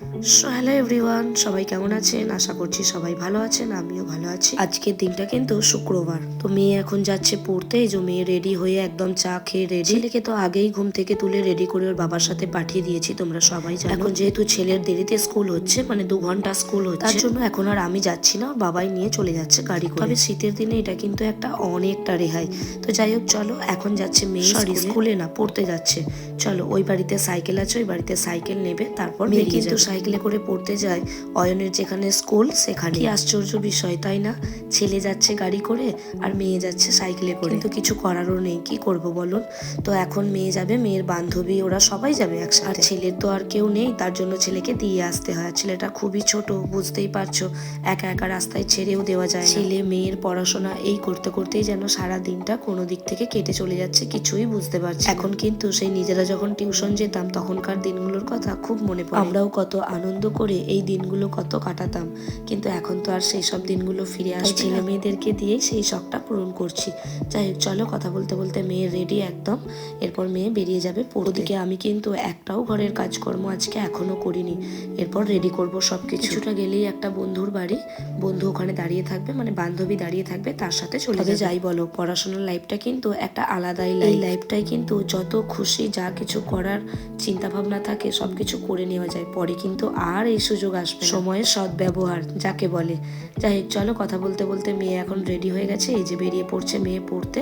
Hello everyone সবাই কেমন আছেন? আশা করছি সবাই ভালো আছেন আমিও ভালো আছি। আজকের দিনটা কিন্তু শুক্রবার। তো মেয়ে এখন যাচ্ছে পড়তে এই যে মেয়ে রেডি হয়ে একদম চা খেয়ে রেডি ছেলেকে তো আগেই ঘুম থেকে তুলে রেডি করে ওর বাবার সাথে পাঠিয়ে দিয়েছি তোমরা সবাই জানো। এখন যেহেতু ছেলের দেরিতে স্কুল হচ্ছে মানে দু ঘণ্টা স্কুল হচ্ছে। তার জন্য এখন আর আমি যাচ্ছি না ওর বাবাই নিয়ে চলে যাচ্ছে গাড়ি করে। তবে শীতের দিনে এটা কিন্তু একটা অনেকটা রেহাই। তো যাই হোক চলো এখন যাচ্ছে মেয়ে সরি স্কুলে না পড়তে যাচ্ছে। চলো ওই বাড়িতে সাইকেল আছে ওই বাড়িতে সাইকেল নেবে তারপর মেয়ে কিন্তু সাইকেলে করে পড়তে যায়। অয়নের যেখানে স্কুল সেখানে আশ্চর্য বিষয়, তাই না? ছেলে যাচ্ছে গাড়ি করে আর মেয়ে যাচ্ছে সাইকেলে করে। কিন্তু কিছু করারও নেই, কি করব বলুন? তো এখন মেয়ে যাবে, মেয়ের বান্ধবী, ওরা সবাই যাবে একসাথে। আর ছেলের তো আর কেউ নেই, তার জন্য ছেলেকে দিয়ে আসতে হয়। ছেলেটা খুবই ছোট, বুঝতেই পারছ, একা একা রাস্তায় ছেড়েও দেওয়া যায় ছেলে মেয়ের পড়াশোনা এই করতে করতেই যেন সারা দিনটা কোনো দিক থেকে কেটে চলে যাচ্ছে, কিছুই বুঝতে পারছি। এখন কিন্তু সেই নিজেরা যখন টিউশন যেতাম, তখনকার দিনগুলোর কথা খুব মনে পড়ে। আমরাও কত আনন্দ করে এই দিনগুলো কত কাটাতাম। কিন্তু এখন তো আর সেই সব দিনগুলো ফিরে আসে ছেলে মেয়েদেরকে দিয়ে সেই শখটা পূরণ করছি। যাই হোক চলো কথা বলতে বলতে মেয়ে রেডি একদম। এরপর মেয়ে বেরিয়ে যাবে ওদিকে। আমি কিন্তু একটাও ঘরের কাজকর্ম আজকে এখনও করিনি। এরপর রেডি করব সব কিছুটা গেলেই একটা বন্ধুর বাড়ি। বন্ধু ওখানে দাঁড়িয়ে থাকবে মানে বান্ধবী দাঁড়িয়ে থাকবে তার সাথে চলে যাবে। যাই বলো পড়াশোনার লাইফটা কিন্তু একটা আলাদাই লাইফ লাইফটাই কিন্তু যত খুশি যা কিছু করার চিন্তা ভাবনা থাকে সব কিছু করে নেওয়া যায়। পরে কিন্তু আর এই সুযোগ আসবে। সময়ের সদ্ব্যবহার যাকে বলে। যাই হোক চলো কথা বলতে বলতে মেয়ে এখন রেডি হয়ে গেছে। এই যে বেরিয়ে পড়ছে মেয়ে পড়তে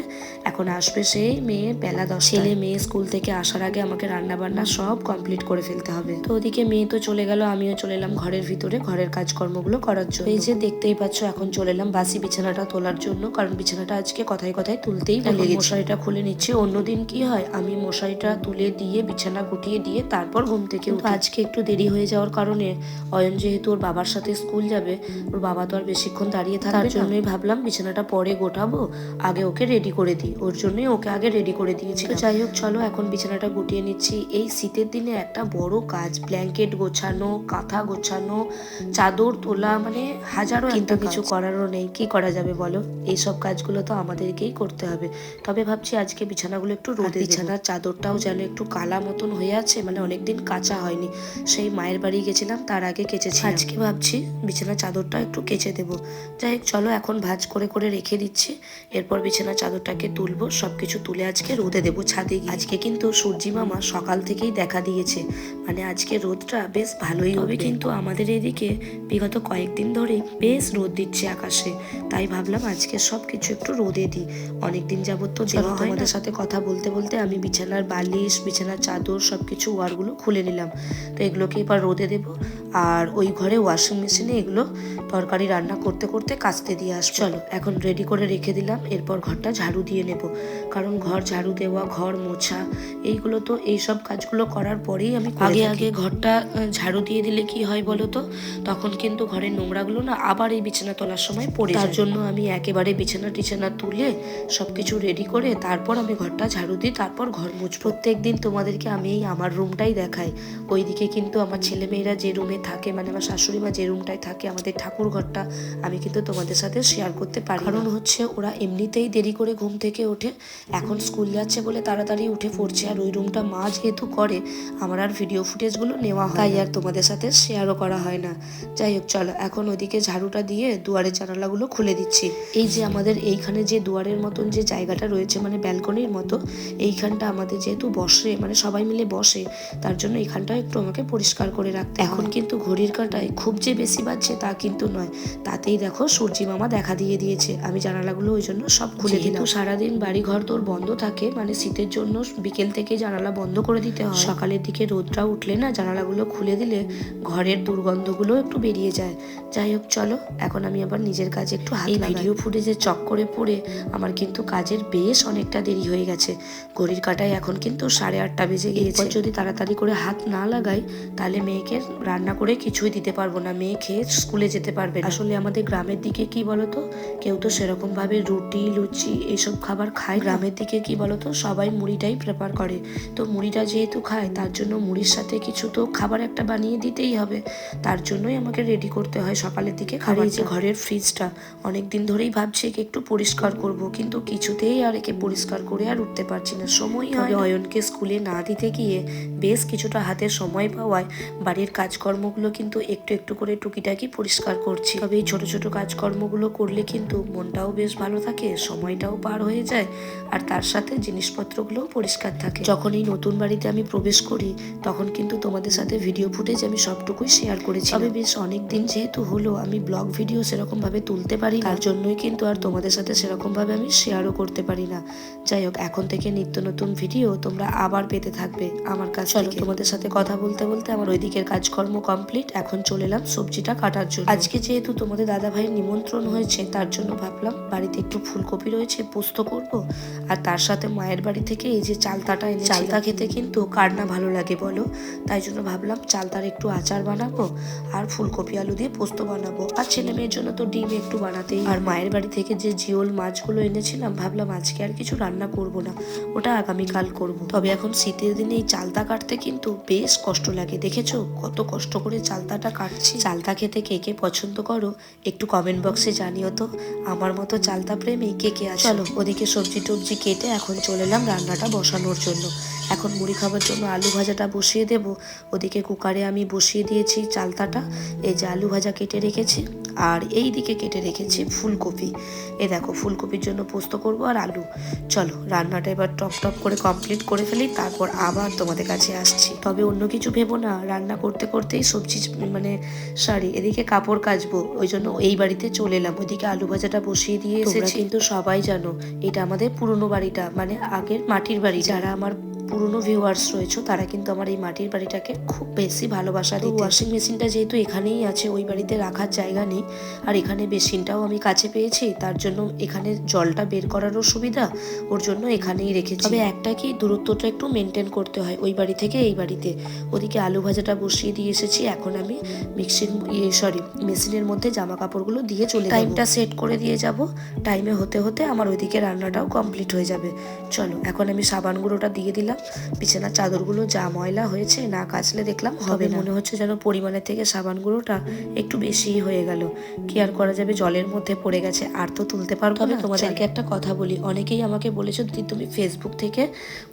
এখন আসবে সেই মেয়ে বেলা দশ ছেলে মেয়ে স্কুল থেকে আসার আগে আমাকে রান্না বান্না সব কমপ্লিট করে ফেলতে হবে। তো ওদিকে মেয়ে তো চলে গেল আমিও চলে এলাম ঘরের ভিতরে ঘরের কাজকর্মগুলো করার জন্য। এই যে দেখতেই পাচ্ছ এখন চলে এলাম বাসি বিছানাটা তোলার জন্য কারণ বিছানাটা আজকে কথায় কথায় তুলতেই ভুলে গেছি। মশারিটা খুলে নিচ্ছি অন্যদিন কি হয়? আমি মশারিটা তুলে দিয়ে বিছানা গুটিয়ে দিয়ে তারপর ঘুম থেকে আজকে একটু দেরি হয়ে যাওয়ার কারণে অয়ন যেহেতু ওর বাবার সাথে স্কুল যাবে ওর বাবা তো আর বেশিক্ষণ দাঁড়িয়ে থাকবে তার জন্যই ভাবলাম বিছানাটা পরে গোটাবো আগে ওকে রেডি করে দিই। ওর জন্যই ওকে আগে রেডি করে দিয়েছি যাই হোক চলো এখন বিছানাটা গুটিয়ে নিচ্ছি। এই শীতের দিনে একটা বড় কাজ ব্ল্যাঙ্কেট গোছানো কাঁথা গোছানো চাদর তোলা মানে হাজারো কিন্তু কিছু করারও নেই। কি করা যাবে বলো? এইসব কাজগুলো তো আমাদেরকেই করতে হবে। তবে ভাবছি আজকে বিছানাগুলো একটু রোদে বিছানার চাদরটাও যেন একটু কালা মতন হয়ে আছে মানে অনেকদিন কাঁচা হয়নি। সেই মায়ের বাড়ি গেছিলাম তার আগে কেচেছি আজকে ভাবছি বিছানার চাদরটা একটু কেচে দেবো। যাই হোক চলো এখন ভাজ করে করে রেখে দিচ্ছি। এরপর বিছানার চাদরটাকে তুলবো সবকিছু তুলে আজকে রোদে দেবো ছাদে গিয়ে। আজকে কিন্তু সূর্যি মামা সকাল থেকেই দেখা দিয়েছে। মানে আজকে রোদটা বেশ ভালোই হবে কিন্তু আমাদের এদিকে বিগত কয়েকদিন ধরেই বেশ রোদ দিচ্ছে আকাশে। তাই ভাবলাম আজকে সব কিছু একটু রোদে দিই। অনেকদিন যাবত তো দেওয়া হয় আমাদের সাথে কথা বলতে বলতে আমি বিছানার বালিশ বিছানার চাদর সব কিছু ওয়ারগুলো খুলে নিলাম। তো এগুলোকে এবার রোদে দেব। আর ওই ঘরে ওয়াশিং মেশিনে এগুলো তরকারি রান্না করতে করতে কাচতে দিয়ে আস চলো এখন রেডি করে রেখে দিলাম এরপর ঘরটা ঝাড়ু দিয়ে নেব। কারণ ঘর ঝাড়ু দেওয়া ঘর মোছা এইগুলো তো এইসব কাজগুলো করার পরেই আমি আগে আগে ঘরটা ঝাড়ু দিয়ে দিলে কি হয় বলো তো? তখন কিন্তু ঘরের নোংরাগুলো না আবার এই বিছানা তোলার সময় পড়ে তার জন্য আমি একেবারে বিছানা টিছানা তুলে সব কিছু রেডি করে তারপর আমি ঘরটা ঝাড়ু দিই তারপর ঘর মুছ প্রত্যেক দিন তোমাদেরকে আমি এই আমার রুমটাই দেখাই। ওইদিকে কিন্তু আমার ছেলেমেয়েরা যে রুমে থাকে মানে আমার শাশুড়ি মা যে রুমটায় থাকে আমাদের ঠাকুর ঘরটা আমি কিন্তু তোমাদের সাথে শেয়ার করতে পারি। কারণ হচ্ছে ওরা এমনিতেই দেরি করে ঘুম থেকে ওঠে এখন স্কুল যাচ্ছে বলে তাড়াতাড়ি উঠে পড়ছে আর ওই রুমটা মা যেহেতু করে আমার আর ভিডিও ফুটেজগুলো নেওয়া হয় তাই আর তোমাদের সাথে শেয়ারও করা হয় না। যাই হোক চলো এখন ওইদিকে ঝাড়ুটা দিয়ে দুয়ারের জানালাগুলো খুলে দিচ্ছি। এই যে আমাদের এইখানে যে দুয়ারের মতন যে জায়গাটা রয়েছে মানে ব্যালকনির মতো এইখানটা আমাদের যেহেতু বসে মানে সবাই মিলে বসে তার জন্য এইখানটা একটু আমাকে পরিষ্কার করে রাখতে এখন কিন্তু ঘড়ির কাঁটায় খুব যে বেশি বাজছে তা কিন্তু নয়। তাতেই দেখো সূর্যি মামা দেখা দিয়ে দিয়েছে। আমি জানালাগুলো ওই জন্য সব খুলে দিলাম। সারাদিন বাড়ি ঘর তোর বন্ধ থাকে মানে শীতের জন্য বিকেল থেকে জানালা বন্ধ করে দিতে হয়। সকালের দিকে রোদটা উঠলে না জানালাগুলো খুলে দিলে ঘরের দুর্গন্ধগুলো একটু বেরিয়ে যায়। যাই হোক চলো এখন আমি আবার নিজের কাজে একটু হাত ভিডিও ফুটেজে চক্করে পড়ে আমার কিন্তু কাজের বেশ অনেকটা দেরি হয়ে গেছে। ঘড়ির কাঁটায় এখন কিন্তু সাড়ে আটটা বেজে গিয়েছে। যদি তাড়াতাড়ি করে হাত না লাগাই তাহলে মেয়েকে রান্না করে কিছুই দিতে পারব না। মেয়ে খেয়ে স্কুলে যেতে পারবে আসলে আমাদের গ্রামের দিকে কি বলতো? কেউ তো সেরকম ভাবে রুটি লুচি এইসব খাবার খায় গ্রামের দিকে কি বলতো? সবাই মুড়িটাই প্রেফার করে। তো মুড়িটা যেহেতু খায় তার জন্য মুড়ির সাথে কিছু তো খাবার একটা বানিয়ে দিতেই হবে। তার জন্যই আমাকে রেডি করতে হয় সকালের দিকে খাবার যে ঘরের ফ্রিজটা অনেক দিন ধরেই ভাবছি একে একটু পরিষ্কার করব কিন্তু কিছুতেই আর একে পরিষ্কার করে আর উঠতে পারছি না। সময় হয় অয়নকে স্কুলে না দিতে গিয়ে বেশ কিছুটা হাতে সময় পাওয়ায় বাড়ির কাজকর্ম কাজকর্মগুলো কিন্তু একটু একটু করে টুকিটাকি পরিষ্কার করছি। তবে এই ছোট ছোট কাজকর্মগুলো করলে কিন্তু মনটাও বেশ ভালো থাকে সময়টাও পার হয়ে যায় আর তার সাথে জিনিসপত্রগুলোও পরিষ্কার থাকে। যখন এই নতুন বাড়িতে আমি প্রবেশ করি তখন কিন্তু তোমাদের সাথে ভিডিও ফুটেজ আমি সবটুকুই শেয়ার করেছি। তবে বেশ অনেক দিন যেহেতু হলো আমি ব্লগ ভিডিও সেরকমভাবে তুলতে পারি তার জন্যই কিন্তু আর তোমাদের সাথে সেরকমভাবে আমি শেয়ারও করতে পারি না। যাই হোক এখন থেকে নিত্য নতুন ভিডিও তোমরা আবার পেতে থাকবে আমার কাছে তোমাদের সাথে কথা বলতে বলতে আমার ওই দিকের কাজকর্ম কমপ্লিট এখন চলে এলাম সবজিটা কাটার জন্য। আজকে যেহেতু তোমাদের দাদা ভাইয়ের নিমন্ত্রণ হয়েছে তার জন্য ভাবলাম বাড়িতে একটু ফুলকপি রয়েছে পোস্ত করব। আর তার সাথে মায়ের বাড়ি থেকে এই যে চালতাটা এনে চালতা খেতে কিন্তু কার না ভালো লাগে বলো? তাই জন্য ভাবলাম চালতার একটু আচার বানাবো আর ফুলকপি আলু দিয়ে পোস্ত বানাবো। আর ছেলে মেয়ের জন্য তো ডিম একটু বানাতেই আর মায়ের বাড়ি থেকে যে জিওল মাছগুলো এনেছিলাম ভাবলাম আজকে আর কিছু রান্না করব না ওটা আগামীকাল করব। তবে এখন শীতের দিনে এই চালতা কাটতে কিন্তু বেশ কষ্ট লাগে দেখেছ? কত কষ্ট করে চালতাটা কাটছি। চালতা খেতে কে কে পছন্দ করো, একটু কমেন্ট বক্সে জানিও তো। আমার মতো চালতা প্রেমী কে কে আছে? চলো, ওদিকে সবজি টবজি কেটে এখন চলে এলাম রান্নাটা বসানোর জন্য। এখন মুড়ি খাবার জন্য আলু ভাজাটা বসিয়ে দেব। ওদিকে কুকারে আমি বসিয়ে দিয়েছি চালতাটা। এই যে আলু ভাজা কেটে রেখেছি। আর এই দিকে কেটে রেখেছি ফুলকপি। এ দেখো ফুলকপির জন্য পোস্ত করব আর আলু। চলো রান্নাটা এবার টপ টপ করে কমপ্লিট করে ফেলি তারপর আবার তোমাদের কাছে আসছি। তবে অন্য কিছু ভেবো না রান্না করতে করতেই সবজি মানে সরি এদিকে কাপড় কাচবো ওই জন্য এই বাড়িতে চলে এলাম। ওইদিকে আলু ভাজাটা বসিয়ে দিয়ে এসেছি। কিন্তু সবাই জানো এটা আমাদের পুরনো বাড়িটা মানে আগের মাটির বাড়ি। যারা আমার পুরনো ভিউয়ার্স রয়েছে তারা কিন্তু আমার এই মাটির বাড়িটাকে খুব বেশি ভালোবাসা দিই ওয়াশিং মেশিনটা যেহেতু এখানেই আছে ওই বাড়িতে রাখার জায়গা নেই আর এখানে বেসিনটাও আমি কাছে পেয়েছি তার জন্য এখানে জলটা বের করারও সুবিধা ওর জন্য এখানেই রেখেছি। তবে একটা কি দূরত্বটা একটু মেনটেন করতে হয় ওই বাড়ি থেকে এই বাড়িতে। ওদিকে আলু ভাজাটা বসিয়ে দিয়ে এসেছি এখন আমি মিক্সির সরি মেশিনের মধ্যে জামা কাপড়গুলো দিয়ে চলে টাইমটা সেট করে দিয়ে যাব টাইমে হতে হতে আমার ওইদিকে রান্নাটাও কমপ্লিট হয়ে যাবে। চলো এখন আমি সাবান গুঁড়োটা দিয়ে দিলাম। বিছানার চাদরগুলো যা ময়লা হয়েছে না কাচলে দেখলাম হবে মনে হচ্ছে যেন পরিমাণের থেকে সাবান গুঁড়োটা একটু বেশিই হয়ে গেল। কি আর করা যাবে? জলের মধ্যে পড়ে গেছে আর তো তুলতে পারব না। তোমাদেরকে একটা কথা বলি অনেকেই আমাকে বলেছ দিদি তুমি ফেসবুক থেকে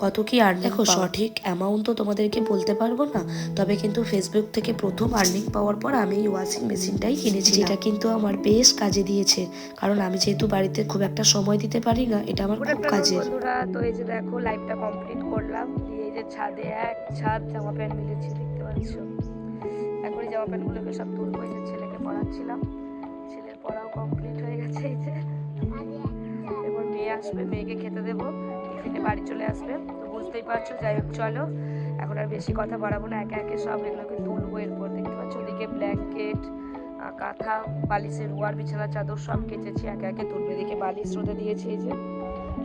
কত কি আর দেখো সঠিক অ্যামাউন্ট তো তোমাদেরকে বলতে পারব না তবে কিন্তু ফেসবুক থেকে প্রথম আর্নিং পাওয়ার পর আমি এই ওয়াশিং মেশিনটাই কিনেছি এটা কিন্তু আমার বেশ কাজে দিয়েছে কারণ আমি যেহেতু বাড়িতে খুব একটা সময় দিতে পারি না এটা আমার খুব কাজের। তো এই যে দেখো লাইভটা কমপ্লিট করলাম দিয়ে এই যে ছাদে এক ছাদ জামা প্যান্ট মিলেছি, দেখতে পাচ্ছ? এখন এই জামা প্যান্টগুলোকে সব তুলবো, এই যে ছেলেকে পড়াচ্ছিলাম। ছেলের পড়াও কমপ্লিট হয়ে গেছে, এই যে। এবার মেয়ে আসবে, মেয়েকে খেতে দেবো, টিফিনে বাড়ি চলে আসবে। তো বুঝতেই পারছ, যাই হোক, চলো। এখন আর বেশি কথা বাড়াবো না, একে একে সব এগুলোকে তুলবো এরপর দেখতে পাচ্ছ, ওদিকে ব্ল্যাঙ্কেট কাঁথা, বালিশের ওয়ার বিছানা চাদর সব কেচেছি, একে একে তুলবে। এদিকে বালিশ রোদে দিয়েছি, এই যে।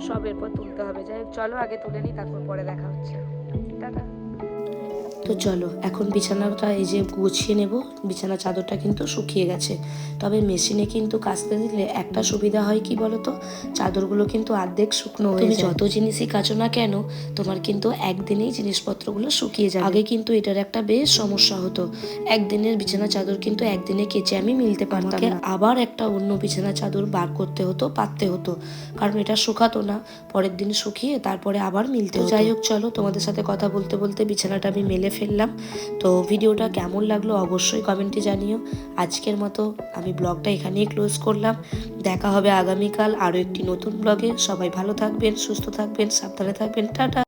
সব এরপর তুলতে হবে। যাই চলো আগে তুলে নিই তারপর পরে দেখা হচ্ছে। টাটা। তো চলো এখন বিছানাটা এই যে গুছিয়ে নেব। বিছানা চাদরটা কিন্তু শুকিয়ে গেছে। তবে মেশিনে কিন্তু কাচতে দিলে একটা সুবিধা হয় কি বলতো? চাদরগুলো কিন্তু অর্ধেক শুকনো হয়ে তুমি যত জিনিসই কাচো না কেন তোমার কিন্তু একদিনেই জিনিসপত্রগুলো শুকিয়ে যায় আগে কিন্তু এটার একটা বেশ সমস্যা হতো। একদিনের বিছানা চাদর কিন্তু একদিনে কেচে আমি মিলতে পারতাম না। আবার একটা অন্য বিছানা চাদর বার করতে হতো পাততে হতো। কারণ এটা শুকাতো না। পরের দিন শুকিয়ে তারপরে আবার মিলতে যাই হোক চলো তোমাদের সাথে কথা বলতে বলতে বিছানাটা আমি মেলে ফেললাম। তো ভিডিওটা কেমন লাগল অবশ্যই কমেন্টে জানিও। আজকের মতো আমি ব্লগটা এখানেই ক্লোজ করলাম। দেখা হবে আগামীকাল আরও একটি নতুন ব্লগে। সবাই ভালো থাকবেন, সুস্থ থাকবেন, সাবধানে থাকবেন। টাটা।